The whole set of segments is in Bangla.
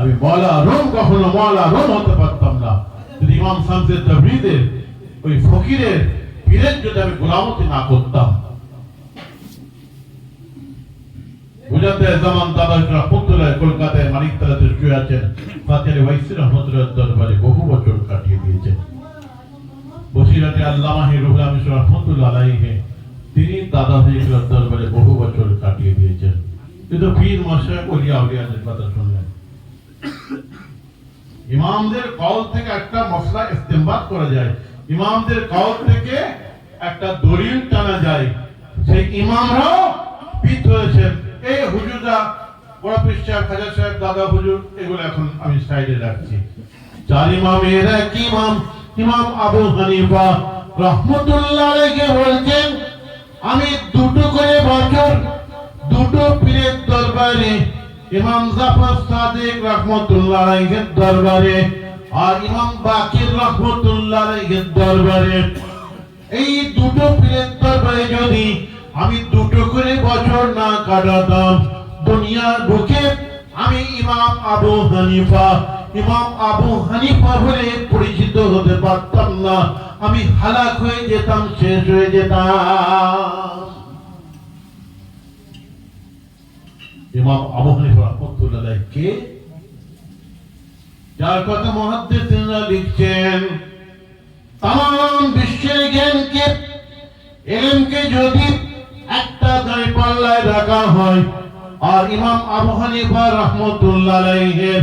আমি রোম কখনো রোম হতে পারতাম না। যদি ইমাম শামসের তবরিদের ওই ফকিরের পীরের যদি আমি গোলামতি না করতাম। বুঝাতে জামান কলকাতায় মানিকতলাতে শুয়ে আছেন ফাতের ওয়াইসি রহমতুল্লাহ দরবারে বহু বছর কাটিয়ে দিয়েছেন। বসিরাতে আল্লামা হিরুল আমিন রহমতুল্লাহ তিনি দাদা ভাইয়ের দরবারে বহু কিন্তু পীর মশাই ওলিয়া উলিয়াদের কথা শুনলেন ইমামদের কল থেকে একটা মশলা ইস্তেমবাদ করা যায়। ইমামদের কল থেকে একটা দলিল টানা যায়। সেই ইমামরাও পিত হয়েছেন। এই হুজুররা বড় খাজা সাহেব, দাদা হুজুর, এগুলো এখন আমি সাইডে রাখছি। চার ইমামের এক ইমাম ইমাম আবু হানিফা রহমতুল্লাহ বলছেন, আমি দুটো করে বছর দুটো পীরের দরবারে, ইমাম জাফর সাদিক রহমতুল্লাহ আলাইহির দরবারে আর ইমাম বাকির রহমতুল্লাহ আলাইহির দরবারে। এই দুটো পীরের দরবারে যদি আমি দুটো করে বছর না কাটাতাম, দুনিয়ার বুকে আমি ইমাম আবু হানিফা, ইমাম আবু হানিফা বলে পরিচিত হতে পারতাম না। আমি হালাক হয়ে যেতাম, শেষ হয়ে যেতাম। ইমাম আবু হানিফা রহমতুল্লাহ কে? যার কথা মহাদ্দেশিনরা লিখছেন তাম বিশ্বের জ্ঞানকে, এলেমকে যদি একটা দাঁড়ি পাল্লায় রাখা হয়, আর ইমাম আবু হানিফা রহমতুল্লাহ আলাইহির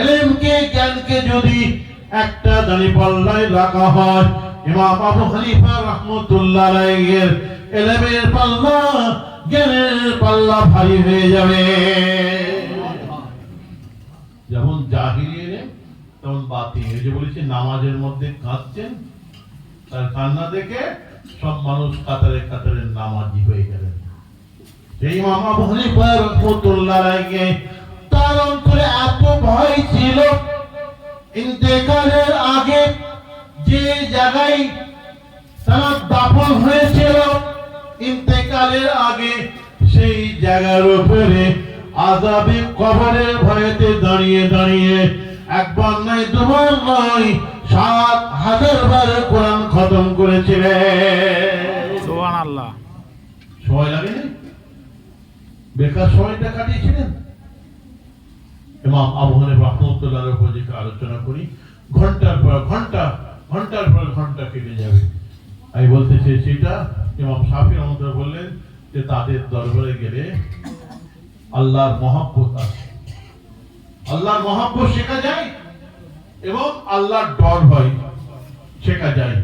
এলেমকে, জ্ঞানকে যদি একটা দাঁড়ি পাল্লায় রাখা হয়, ইমাম আবু হানিফা রহমতুল্লাহ আলাইহির এলেমের পাল্লা জ্ঞানের পাল্লা ভারী হয়ে যাবে। যেমন বাতি এই যে নামাজের মধ্যে কাঁদছেন, তার কান্না দেখে সব মানুষ কাতারে কাতারে নামাজি হয়ে গেলেন। সেই মামা আলাইহি, তার অন্তরে এত ভয় ছিল, ইন্তেকালের আগে যে জায়গায় তার দাফন হয়েছিল ইন্তেকালের আগে সেই জায়গার উপরে আজাবে কবরের ভয়েতে দাঁড়িয়ে দাঁড়িয়ে একবার নয় দুবার নয় সাত হাজার বার কোরআন খতম করেছিলেন। সময় লাগেনি? বেকার সময়টা কাটিয়েছিলেন? ইমাম আবু হানিফা রহমতুল্লাহর উপর যে আলোচনা করি ঘণ্টার পর ঘণ্টা ঘণ্টার পর ঘণ্টা কেটে যাবে। আমি বলতে চেয়েছি এটা ইমাম শাফি আমাদের বললেন যে তাদের দরবারে গেলে আল্লাহর মহাব্বত আছে আল্লাহর মহাব্বত শেখা যায় এবং আল্লাহর ডর হয়, শেখা যায়।